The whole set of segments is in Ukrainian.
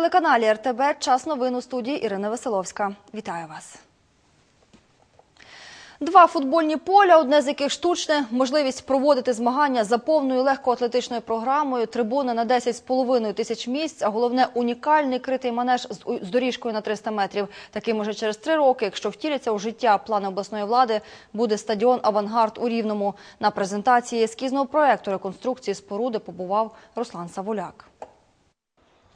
На телеканалі РТБ час новин у студії Ірина Веселовська. Вітаю вас. Два футбольні поля, одне з яких штучне, можливість проводити змагання за повною легкоатлетичною програмою, трибуни на 10,5 тисяч місць, а головне унікальний критий манеж з доріжкою на 300 метрів. Таким уже через три роки, якщо втіляться у життя плани обласної влади, буде стадіон Авангард у Рівному. На презентації ескізного проекту реконструкції споруди побував Руслан Савуляк.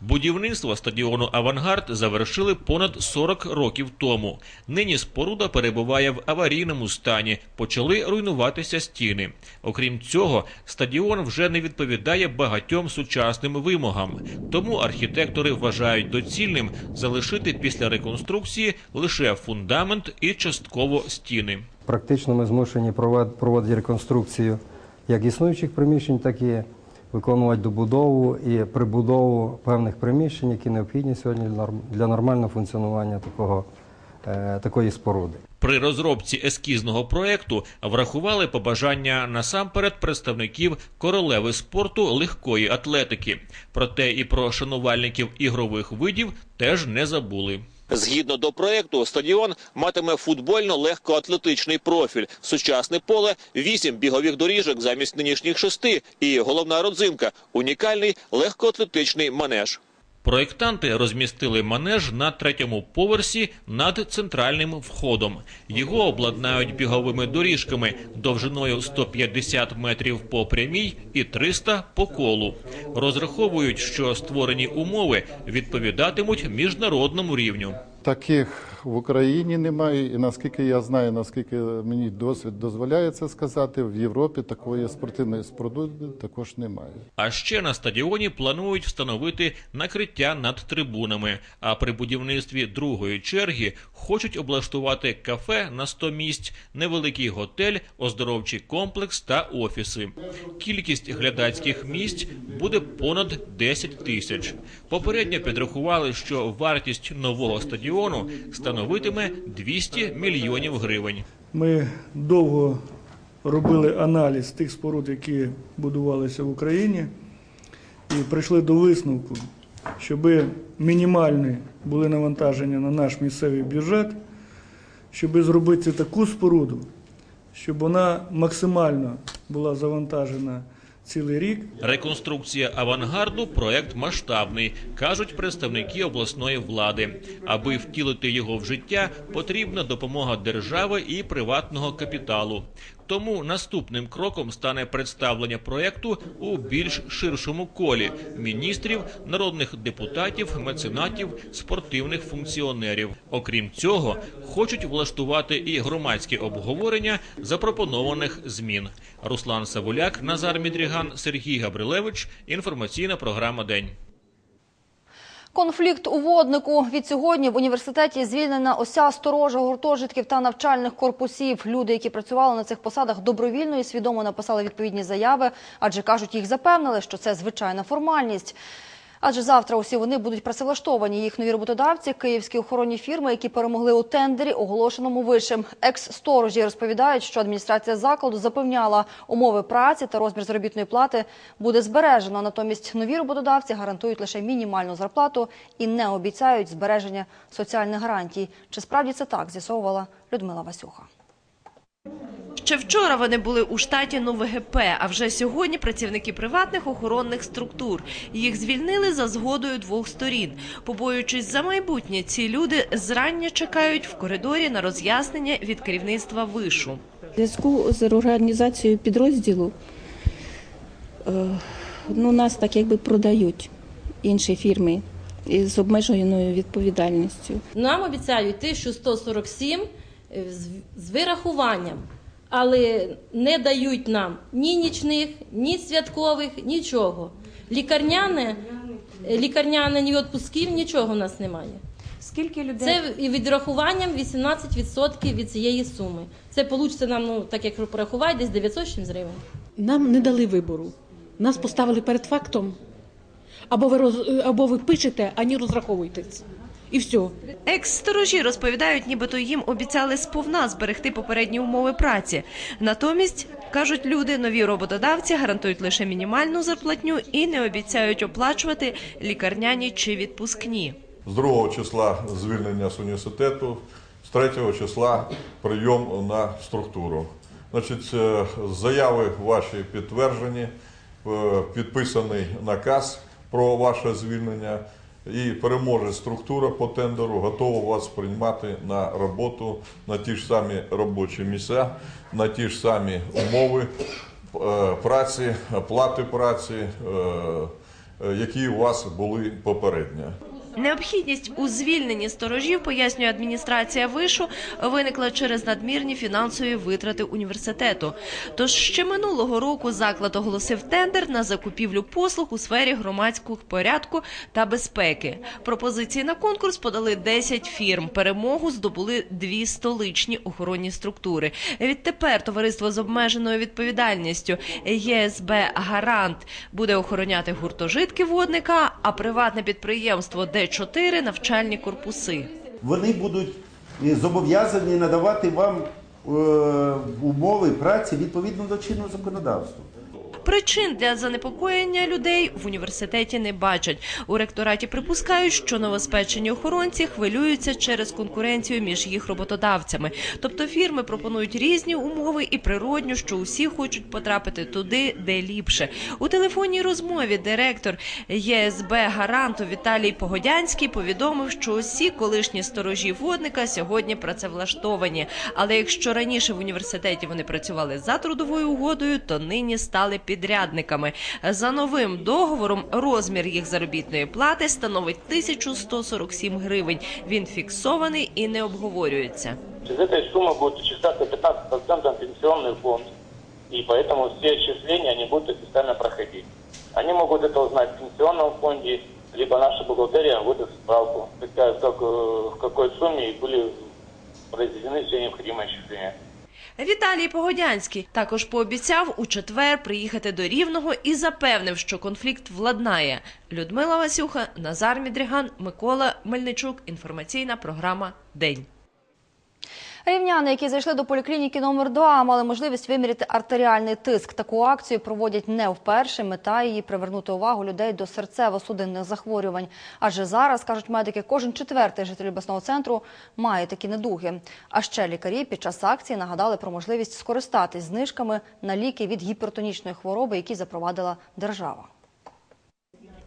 Будівництво стадіону Авангард завершили понад 40 років тому. Нині споруда перебуває в аварійному стані. Почали руйнуватися стіни. Окрім цього, стадіон вже не відповідає багатьом сучасним вимогам. Тому архітектори вважають доцільним залишити після реконструкції лише фундамент і частково стіни. Практично ми змушені проводити реконструкцію як існуючих приміщень, так і виконувати добудову і прибудову певних приміщень, які необхідні сьогодні для норм- для нормального функціонування такого, е, такої споруди. При розробці ескізного проекту врахували побажання насамперед представників королеви спорту легкої атлетики. Проте і про шанувальників ігрових видів теж не забули. Згідно до проекту, стадіон матиме футбольно-легкоатлетичний профіль, сучасне поле, вісім бігових доріжок замість нинішніх шести і головна родзинка унікальний легкоатлетичний манеж. Проєктанти розмістили манеж на третьому поверсі над центральним входом. Його обладнають біговими доріжками довжиною 150 метрів по прямій і 300 по колу. Розраховують, що створені умови відповідатимуть міжнародному рівню. Таких в Україні немає, і наскільки я знаю, наскільки мені досвід дозволяє це сказати, в Європі такої спортивної споруди також немає. А ще на стадіоні планують встановити накриття над трибунами. А при будівництві другої черги хочуть облаштувати кафе на 100 місць, невеликий готель, оздоровчий комплекс та офіси. Кількість глядацьких місць буде понад 10 тисяч. Попередньо підрахували, що вартість нового стадіону становитиме 200 мільйонів гривень. Ми довго робили аналіз тих споруд, які будувалися в Україні, і прийшли до висновку, щоб мінімальні були навантаження на наш місцевий бюджет, щоб зробити таку споруду, щоб вона максимально була завантажена цілий рік. Реконструкція авангарду проект масштабний, кажуть представники обласної влади. Аби втілити його в життя, потрібна допомога держави і приватного капіталу. Тому наступним кроком стане представлення проекту у більш ширшому колі міністрів, народних депутатів, меценатів, спортивних функціонерів. Окрім цього, хочуть влаштувати і громадське обговорення запропонованих змін. Руслан Савуляк, Назар Мідріган, Сергій Габрилевич. Інформаційна програма День. Конфлікт у воднику. Від сьогодні в університеті звільнена ося сторожа гуртожитків та навчальних корпусів. Люди, які працювали на цих посадах, добровільно і свідомо написали відповідні заяви, адже кажуть, їх запевнили, що це звичайна формальність. Адже завтра усі вони будуть працевлаштовані. Їх нові роботодавці, київські охоронні фірми, які перемогли у тендері, оголошеному вишим. Екс-сторожі розповідають, що адміністрація закладу запевняла, умови праці та розмір заробітної плати буде збережено. Натомість нові роботодавці гарантують лише мінімальну зарплату і не обіцяють збереження соціальних гарантій. Чи справді це так? З'ясовувала Людмила Васюха. Ще вчора вони були у штаті НОВГП, а вже сьогодні працівники приватних охоронних структур. Їх звільнили за згодою двох сторін. Побоюючись за майбутнє, ці люди зрання чекають в коридорі на роз'яснення від керівництва вишу. В зв'язку з реорганізацією підрозділу е, ну, нас так якби продають інші фірми з обмеженою відповідальністю. Нам обіцяють 1147 е, з- з вирахуванням, але не дають нам ні нічних, ні святкових, нічого. Лікарняне, лікарняне ні відпусків, нічого в нас немає. Скільки людей? Це і відрахуванням 18% від цієї суми. Це вийде нам, ну так як порахувати, десь 900 з чимось гривень. Нам не дали вибору. Нас поставили перед фактом. Або ви роз... або ви пишете, ані розраховуєтесь. І все. Екс-сторожі розповідають, нібито їм обіцяли сповна зберегти попередні умови праці. Натомість, кажуть люди, нові роботодавці гарантують лише мінімальну зарплатню і не обіцяють оплачувати лікарняні чи відпускні. З 2 числа звільнення з університету, з 3 числа прийом на структуру. Значить, е, заяви ваші підтверджені, е, підписаний наказ про ваше звільнення і переможе структура по тендеру, готова вас приймати на роботу на ті ж самі робочі місця, на ті ж самі умови е, праці, оплати праці, е, е, які у вас були попередньо. Необхідність у звільненні сторожів, пояснює адміністрація вишу, виникла через надмірні фінансові витрати університету. Тож ще минулого року заклад оголосив тендер на закупівлю послуг у сфері громадського порядку та безпеки. Пропозиції на конкурс подали 10 фірм. Перемогу здобули дві столичні охоронні структури. Відтепер товариство з обмеженою відповідальністю ЄСБ Гарант буде охороняти гуртожитки водника, а приватне підприємство Д4 навчальні корпуси. Вони будуть е, зобов'язані надавати вам е, умови праці відповідно до чинного законодавства. Причин для занепокоєння людей в університеті не бачать. У ректораті припускають, що новоспечені охоронці хвилюються через конкуренцію між їх роботодавцями. Тобто фірми пропонують різні умови і природньо, що усі хочуть потрапити туди, де ліпше. У телефонній розмові директор ЄСБ гаранту Віталій Погодянський повідомив, що усі колишні сторожі водника сьогодні працевлаштовані. Але якщо раніше в університеті вони працювали за трудовою угодою, то нині стали підрядниками. За новим договором розмір їх заробітної плати становить 1147 гривень. Він фіксований і не обговорюється. Из этой суммы будет исчисляться 15% пенсионный фонд, и поэтому все отчисления они будут официально проходить. Они могут это узнать в пенсионном фонде, либо наша бухгалтерия выдаст справку, какая, как, э, в какой сумме были произведены все необходимые отчисления. Віталій Погодянський також пообіцяв у четвер приїхати до Рівного і запевнив, що конфлікт владнає. Людмила Васюха, Назар Мідріган, Микола Мельничук. Інформаційна програма День. Рівняни, які зайшли до поліклініки номер 2 мали можливість виміряти артеріальний тиск. Таку акцію проводять не вперше. Мета її привернути увагу людей до серцево-судинних захворювань. Адже зараз, кажуть медики, кожен четвертий житель обласного центру має такі недуги. А ще лікарі під час акції нагадали про можливість скористатись знижками на ліки від гіпертонічної хвороби, які запровадила держава.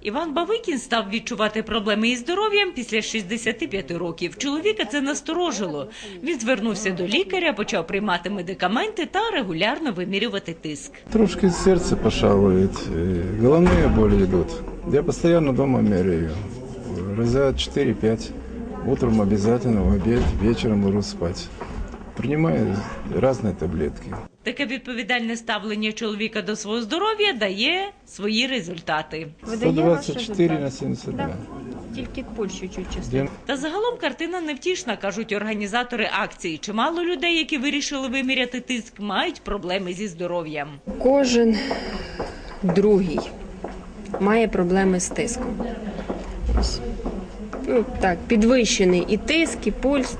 Іван Бавикін став відчувати проблеми із здоров'ям після 65 років. Чоловіка це насторожило. Він звернувся до лікаря, почав приймати медикаменти та регулярно вимірювати тиск. Трошки сердце пошаливает, э, головные боли идут. Я постоянно дома меряю. Раза 4-5. Утром обязательно, в обед, вечером ложусь спать. Принимаю разные таблетки. Таке відповідальне ставлення чоловіка до свого здоров'я дає свої результати. 124 на 72. Тільки Польщу чуть День. Та загалом картина невтішна, кажуть організатори акції. Чимало людей, які вирішили виміряти тиск, мають проблеми зі здоров'ям. Кожен другий має проблеми з тиском. Ось. Ну, так, підвищений і тиск, і пульс.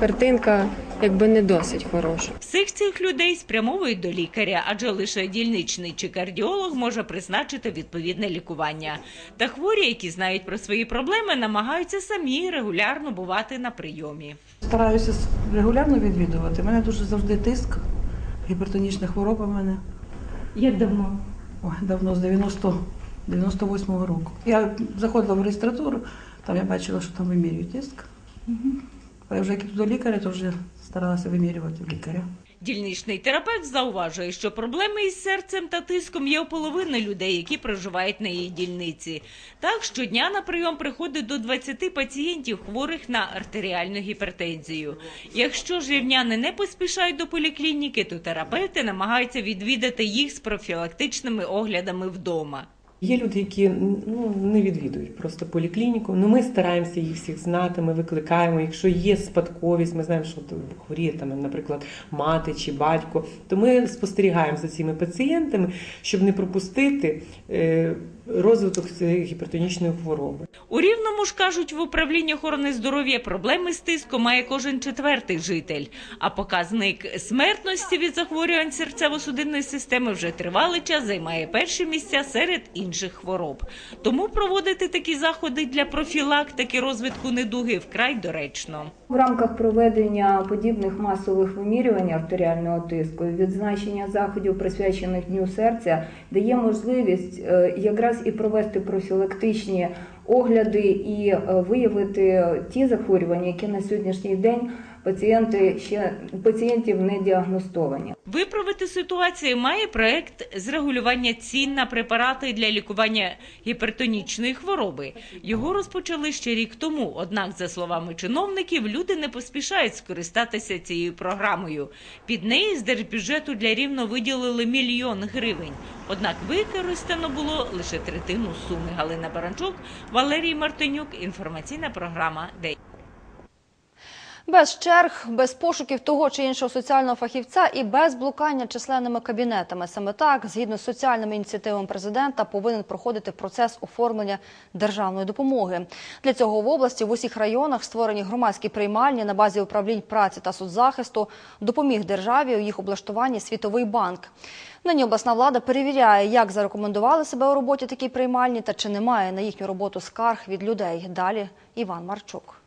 Картинка якби не досить хороша. Всіх цих людей спрямовують до лікаря, адже лише дільничний чи кардіолог може призначити відповідне лікування. Та хворі, які знають про свої проблеми, намагаються самі регулярно бувати на прийомі. Стараюся регулярно відвідувати. У мене дуже завжди тиск, гіпертонічна хвороба в мене. Як давно? Ой, давно, з 90, 98-го року. Я заходила в реєстратуру, там я бачила, що там вимірюють тиск. Але вже як до лікаря, то вже старалася вимірювати в лікаря. Дільничний терапевт зауважує, що проблеми із серцем та тиском є у половини людей, які проживають на її дільниці. Так, щодня на прийом приходить до 20 пацієнтів, хворих на артеріальну гіпертензію. Якщо ж не поспішають до поліклініки, то терапевти намагаються відвідати їх з профілактичними оглядами вдома. Є люди, які ну не відвідують просто поліклініку. Ну ми стараємося їх всіх знати. Ми викликаємо. Якщо є спадковість, ми знаємо, що хворіє там, наприклад, мати чи батько. То ми спостерігаємо за цими пацієнтами, щоб не пропустити е, розвиток цієї гіпертонічної хвороби. У Рівному ж кажуть, в управлінні охорони здоров'я проблеми з тиском має кожен четвертий житель. А показник смертності від захворювань серцево-судинної системи вже тривалий час займає перші місця серед інших хвороб. Тому проводити такі заходи для профілактики розвитку недуги вкрай доречно. В рамках проведення подібних масових вимірювань артеріального тиску відзначення заходів, присвячених Дню серця, дає можливість е, якраз і провести профілактичні огляди і е, виявити ті захворювання, які на сьогоднішній день пацієнти ще пацієнтів не діагностовані. Виправити ситуацію має проект з регулювання цін на препарати для лікування гіпертонічної хвороби. Його розпочали ще рік тому. Однак, за словами чиновників, люди не поспішають скористатися цією програмою. Під неї з держбюджету для рівно виділили мільйон гривень. Однак використано було лише третину суми. Галина Баранчук, Валерій Мартинюк. Інформаційна програма День. Без черг, без пошуків того чи іншого соціального фахівця і без блукання численними кабінетами. Саме так, згідно з соціальними ініціативами президента, повинен проходити процес оформлення державної допомоги. Для цього в області в усіх районах створені громадські приймальні на базі управлінь праці та соцзахисту. Допоміг державі у їх облаштуванні Світовий банк. Нині обласна влада перевіряє, як зарекомендували себе у роботі такі приймальні та чи немає на їхню роботу скарг від людей. Далі Іван Марчук.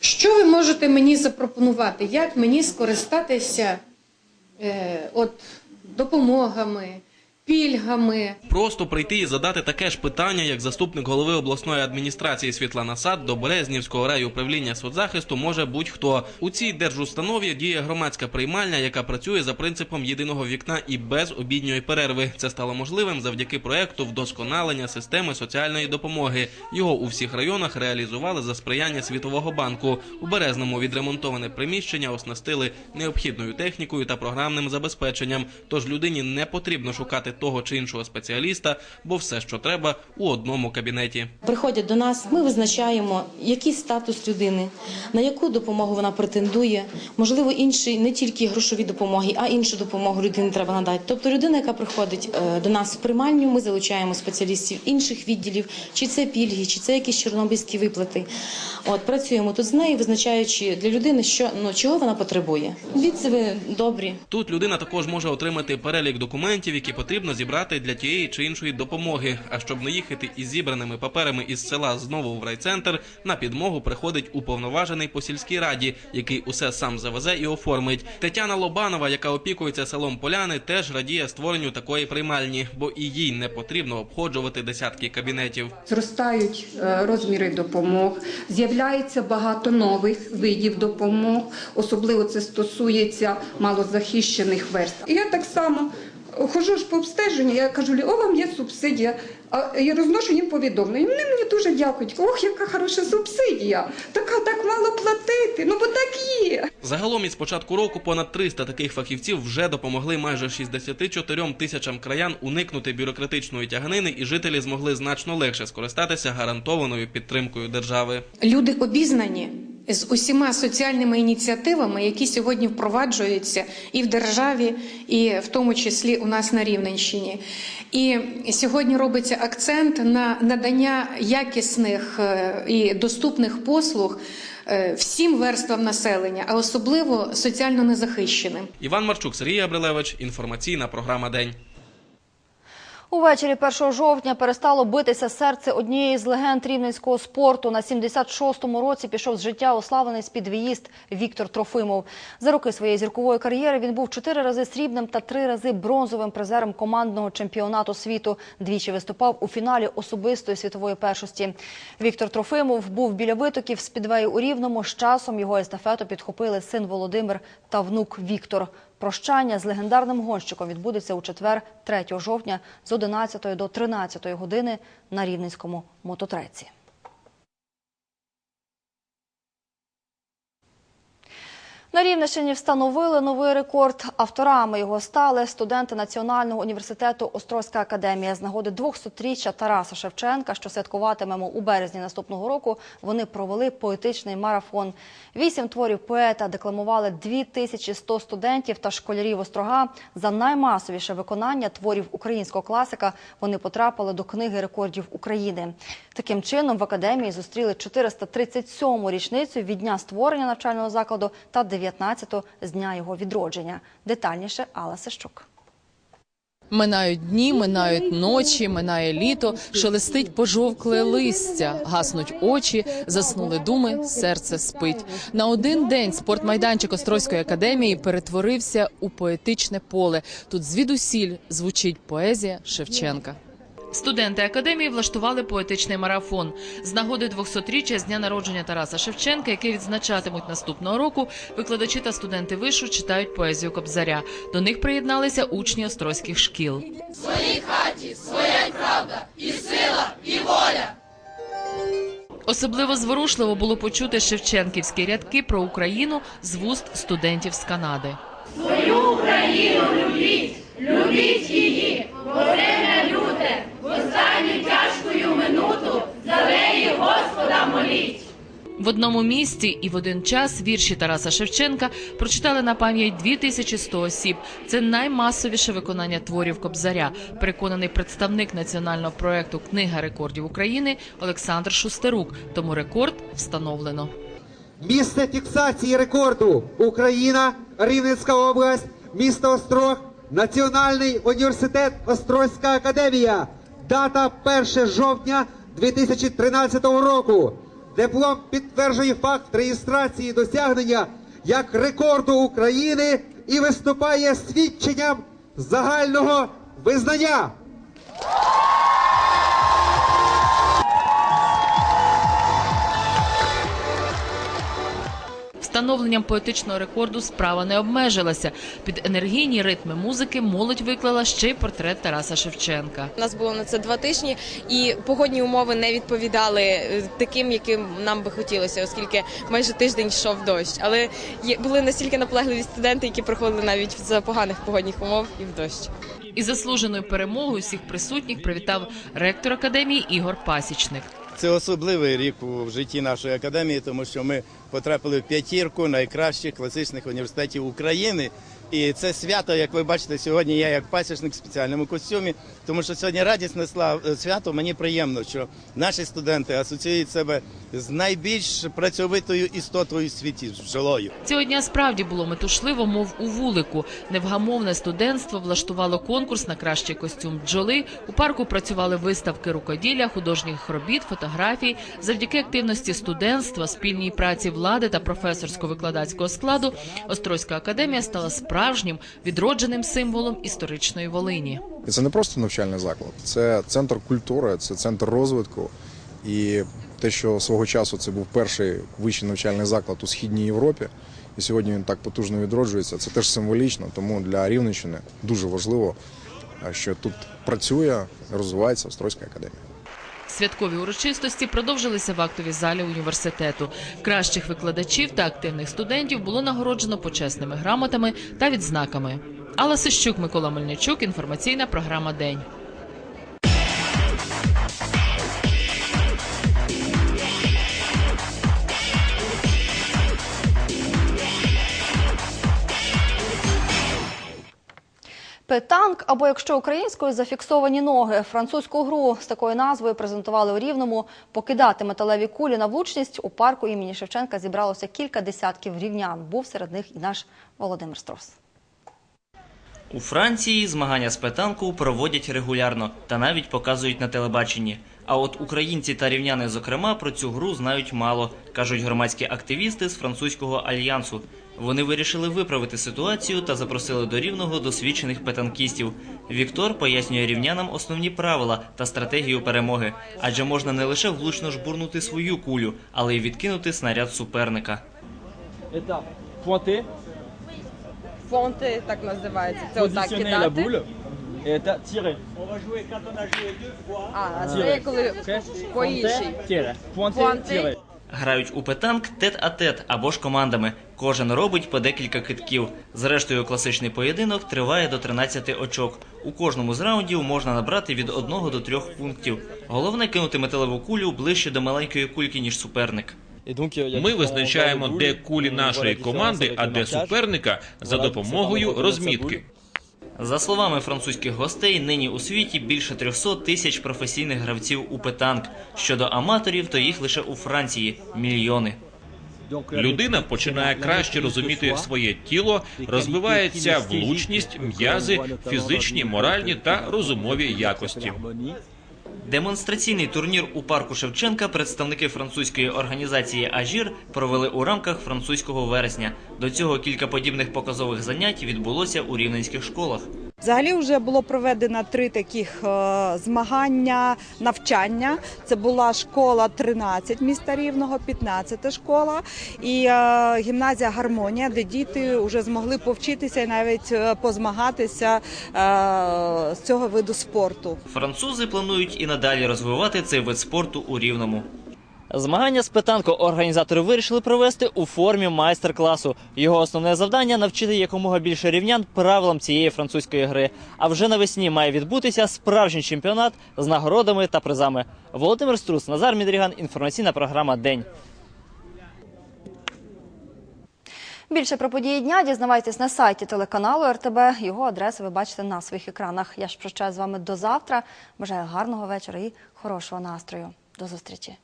Що ви можете мені запропонувати? Як мені скористатися е, от, допомогами, пільгами? Просто прийти і задати таке ж питання, як заступник голови обласної адміністрації Світлана Сад до Березнівського райуправління соцзахисту може будь-хто. У цій держустанові діє громадська приймальня, яка працює за принципом єдиного вікна і без обідньої перерви. Це стало можливим завдяки проекту вдосконалення системи соціальної допомоги. Його у всіх районах реалізували за сприяння Світового банку. У Березному відремонтоване приміщення оснастили необхідною технікою та програмним забезпеченням. Тож людині не потрібно шукати того чи іншого спеціаліста, бо все, що треба, у одному кабінеті. Приходять до нас, ми визначаємо, який статус людини, на яку допомогу вона претендує. Можливо, інші не тільки грошові допомоги, а іншу допомогу людині треба надати. Тобто людина, яка приходить е, до нас в приймальню, ми залучаємо спеціалістів інших відділів, чи це пільги, чи це якісь чорнобильські виплати. От працюємо тут з нею, визначаючи для людини, що ну чого вона потребує. Відзиви добрі. Тут людина також може отримати перелік документів, які потрібно зібрати для тієї чи іншої допомоги. А щоб не їхати із зібраними паперами із села знову в райцентр, на підмогу приходить уповноважений по сільській раді, який усе сам завезе і оформить. Тетяна Лобанова, яка опікується селом Поляни, теж радіє створенню такої приймальні, бо і їй не потрібно обходжувати десятки кабінетів. Зростають е, розміри допомог, з'являється багато нових видів допомог, особливо це стосується малозахищених верств. І я так само хожу ж по обстеженню, я кажу, о, вам є субсидія, а я розношу їм повідомлення. Вони мені дуже дякують. Ох, яка хороша субсидія! Така так мало платити. Ну бо так є. Загалом із початку року понад 300 таких фахівців вже допомогли майже 64 тисячам краян уникнути бюрократичної тяганини, і жителі змогли значно легше скористатися гарантованою підтримкою держави. Люди обізнані з усіма соціальними ініціативами, які сьогодні впроваджуються і в державі, і в тому числі у нас на Рівненщині. І сьогодні робиться акцент на надання якісних е, і доступних послуг е, всім верствам населення, а особливо соціально незахищеним. Іван Марчук, Сергій Абрилевич. Інформаційна програма День. Увечері 1 жовтня перестало битися серце однієї з легенд рівненського спорту. На 76-му році пішов з життя ославлений спідвіїст Віктор Трофимов. За роки своєї зіркової кар'єри він був чотири рази срібним та три рази бронзовим призером командного чемпіонату світу. Двічі виступав у фіналі особистої світової першості. Віктор Трофимов був біля витоків спідвею у Рівному. З часом його естафету підхопили син Володимир та внук Віктор. Прощання з легендарним гонщиком відбудеться у четвер, 3 жовтня з 11 до 13 години на Рівненському мототреці. На Рівненщині встановили новий рекорд. Авторами його стали студенти Національного університету Острозька академія. З нагоди 200-річчя Тараса Шевченка, що святкуватимемо у березні наступного року, вони провели поетичний марафон. Вісім творів поета декламували 2100 студентів та школярів Острога. За наймасовіше виконання творів українського класика вони потрапили до книги рекордів України. Таким чином в академії зустріли 437-му річницю від дня створення навчального закладу та 19-ту з дня його відродження. Детальніше Алла Сищук. Минають дні, минають ночі, минає літо, шелестить пожовкле листя, гаснуть очі, заснули думи, серце спить. На один день спортмайданчик Острозької академії перетворився у поетичне поле. Тут звідусіль звучить поезія Шевченка. Студенти академії влаштували поетичний марафон з нагоди 200-річчя з дня народження Тараса Шевченка, який відзначатимуть наступного року. Викладачі та студенти вишу читають поезію Кобзаря. До них приєдналися учні острозьких шкіл. В своїй хаті своя правда, і сила, і воля. Особливо зворушливо було почути шевченківські рядки про Україну з вуст студентів з Канади. Свою Україну любіть, любіть її, бо время люте, в останню тяжкою минуту за неї Моліть. В одному місті і в один час вірші Тараса Шевченка прочитали на пам'ять 2100 осіб. Це наймасовіше виконання творів Кобзаря. Переконаний представник національного проекту Книга рекордів України Олександр Шустерук. Тому рекорд встановлено. Місце фіксації рекорду Україна, Рівненська область, місто Острог, Національний університет Острозька академія. Дата 1 жовтня 2013 року. Диплом підтверджує факт реєстрації досягнення як рекорду України і виступає свідченням загального визнання. Встановленням поетичного рекорду справа не обмежилася. Під енергійні ритми музики молодь виклала ще й портрет Тараса Шевченка. У нас було на це два тижні, і погодні умови не відповідали е, таким, яким нам би хотілося, оскільки майже тиждень йшов дощ. Але були настільки наполегливі студенти, які приходили навіть за поганих погодних умов і в дощ. І заслуженою перемогою всіх присутніх привітав ректор академії Ігор Пасічник. Це особливий рік у житті нашої академії, тому що ми потрапили в п'ятірку найкращих класичних університетів України. І це свято, як ви бачите, сьогодні я як пасічник в спеціальному костюмі, тому що сьогодні радісне слав- свято. Мені приємно, що наші студенти асоціюють себе з найбільш працьовитою істотою в світі з бджолою. Цього дня справді було метушливо, мов у вулику. Невгамовне студентство влаштувало конкурс на кращий костюм бджоли. У парку працювали виставки рукоділля, художніх робіт, фотографій. Завдяки активності студентства, спільній праці влади та професорсько-викладацького складу Острозька академія стала справжнім відродженим символом історичної Волині. Це не просто навчальний заклад, це центр культури, це центр розвитку. І те, що свого часу це був перший вищий навчальний заклад у східній Європі, і сьогодні він так потужно відроджується. Це теж символічно. Тому для Рівненщини дуже важливо, що тут працює, розвивається Острозька академія. Святкові урочистості продовжилися в актовій залі університету. Кращих викладачів та активних студентів було нагороджено почесними грамотами та відзнаками. Алла Сищук, Микола Мельничук. Інформаційна програма День. Петанк, або якщо українською зафіксовані ноги. Французьку гру з такою назвою презентували у Рівному. Покидати металеві кулі на влучність у парку імені Шевченка зібралося кілька десятків рівнян. Був серед них і наш Володимир Строс. У Франції змагання з петанку проводять регулярно та навіть показують на телебаченні. А от українці та рівняни, зокрема, про цю гру знають мало, кажуть громадські активісти з французького альянсу. Вони вирішили виправити ситуацію та запросили до рівного досвідчених петанкістів. Віктор пояснює рівнянам основні правила та стратегію перемоги, адже можна не лише влучно жбурнути свою кулю, але й відкинути снаряд суперника. Етап. Pointer, Фонти так називається. la boule et ta- tirer. А, Tirer. Ok Pointer, tirer. Pointer, tirer. Грають у петанк тет-а-тет або ж командами. Кожен робить по декілька китків. Зрештою, класичний поєдинок триває до 13 очок. У кожному з раундів можна набрати від 1 до 3 пунктів. Головне кинути металеву кулю ближче до маленької кульки, ніж суперник. Ми визначаємо, де кулі нашої команди, а де суперника за допомогою розмітки. За словами французьких гостей, нині у світі більше 300 тисяч професійних гравців у петанк. Щодо аматорів, то їх лише у Франції мільйони. Людина починає краще розуміти своє тіло, розвивається влучність, м'язи, фізичні, моральні та розумові якості. Демонстраційний турнір у парку Шевченка представники французької організації Ажір провели у рамках французького вересня. До цього кілька подібних показових занять відбулося у рівненських школах. Взагалі вже було проведено три таких е, змагання навчання. Це була школа 13 міста Рівного, 15 школа і е, гімназія Гармонія, де діти вже змогли повчитися і навіть е, позмагатися з цього виду спорту. Французи планують і надалі розвивати цей вид спорту у рівному. Змагання з петанку організатори вирішили провести у формі майстер-класу. Його основне завдання навчити якомога більше рівнян правилам цієї французької гри. А вже навесні має відбутися справжній чемпіонат з нагородами та призами. Володимир Струс, Назар Мідріган. Інформаційна програма День. Більше про події дня дізнавайтесь на сайті телеканалу РТБ. Його адресу ви бачите на своїх екранах. Я ж прощаюсь з вами до завтра. Бажаю гарного вечора і хорошого настрою. До зустрічі.